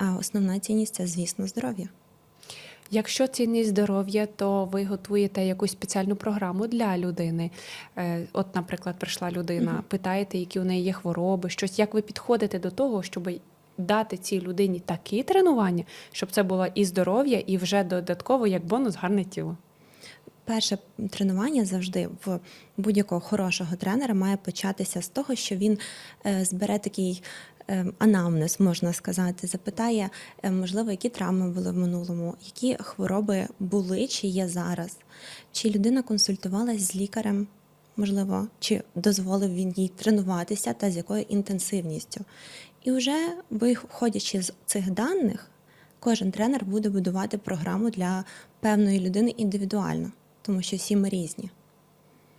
А основна цінність це, звісно, здоров'я. Якщо цінність здоров'я, то ви готуєте якусь спеціальну програму для людини. Е, От, наприклад, прийшла людина, Мгм. питаєте, які у неї є хвороби, щось. Як ви підходите до того, щоб дати цій людині такі тренування, щоб це було і здоров'я, і вже додатково як бонус гарне тіло? Перше тренування завжди в будь-якого хорошого тренера має початися з того, що він е, збере такий анамнез, можна сказати, запитає, е, можливо, які травми були в минулому, які хвороби були чи є зараз, чи людина консультувалась з лікарем, можливо, чи дозволив він їй тренуватися та з якою інтенсивністю. І вже виходячи з цих даних, кожен тренер буде будувати програму для певної людини індивідуально, тому що всі ми різні.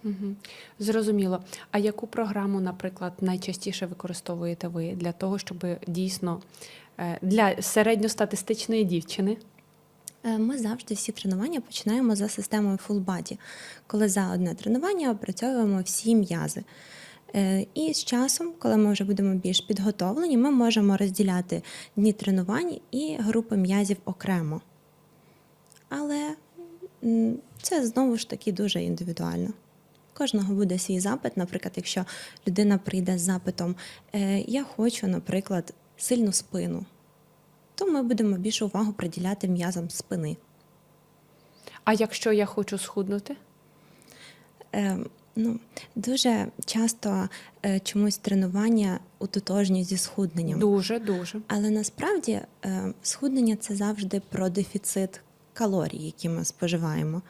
Угу. Зрозуміло. А яку програму, наприклад, найчастіше використовуєте ви для того, щоб дійсно е, для середньостатистичної дівчини? Е, Ми завжди всі тренування починаємо за системою full body, коли за одне тренування опрацьовуємо всі м'язи. Е, І з часом, коли ми вже будемо більш підготовлені, ми можемо розділяти дні тренувань і групи м'язів окремо. Але це знову ж таки дуже індивідуально. Кожного буде свій запит. Наприклад, якщо людина прийде з запитом е, Я хочу, наприклад, сильну спину, то ми будемо більше увагу приділяти м'язам спини. А якщо я хочу схуднути? Е, ну, дуже часто е, чомусь тренування утотожнюють зі схудненням. Дуже, дуже. Але насправді е, схуднення це завжди про дефіцит калорій, які ми споживаємо.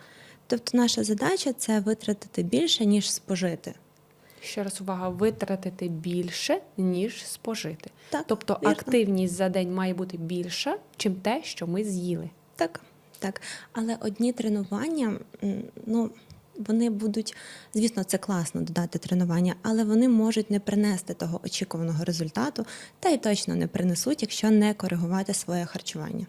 Тобто наша задача це витратити більше, ніж спожити. Ще раз увага, витратити більше, ніж спожити. Так, тобто вірно. активність за день має бути більша, чим те, що ми з'їли. Так, так. Але одні тренування, ну. Вони будуть, звісно, це класно додати тренування, але вони можуть не принести того очікуваного результату, та й точно не принесуть, якщо не коригувати своє харчування.